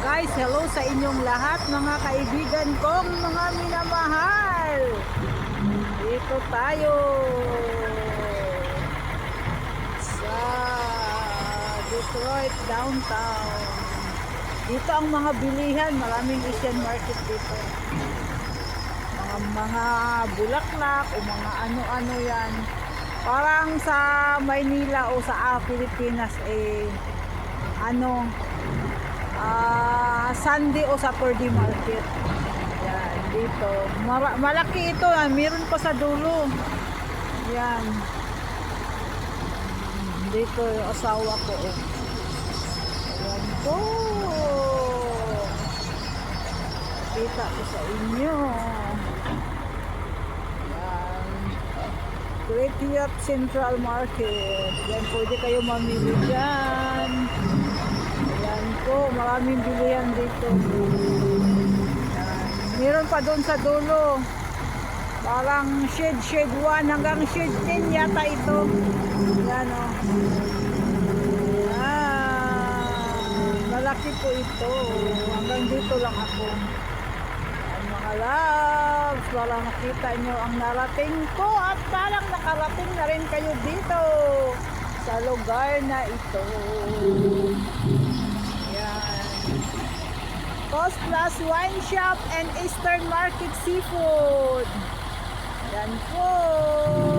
guys, hello sa inyong lahat mga kaibigan kong mga minamahal. Dito tayo sa Detroit downtown. Dito ang mga bilihan, maraming Asian market dito. Mga mga bulaklak o mga ano-ano yan. Parang sa Maynila o sa ah, Pilipinas eh ano ah Sunday o Saturday market. Yan, dito. Mara- malaki ito, ah. meron pa sa dulo. Yan. Dito yung asawa ko. Oh. Ayan po. Kita ko sa inyo. Yan. Great Yacht Central Market. Yan, pwede kayo mamili dyan. Po, maraming bilihan dito. Meron pa doon sa dulo. Parang shade shade 1 hanggang shade 10 yata ito. Yan o. Ah, malaki po ito. Hanggang dito lang ako. Yan, mga loves, para makita nyo ang narating ko at parang nakarating na rin kayo dito sa lugar na ito. Cost Plus Wine Shop and Eastern Market Seafood. Yan po.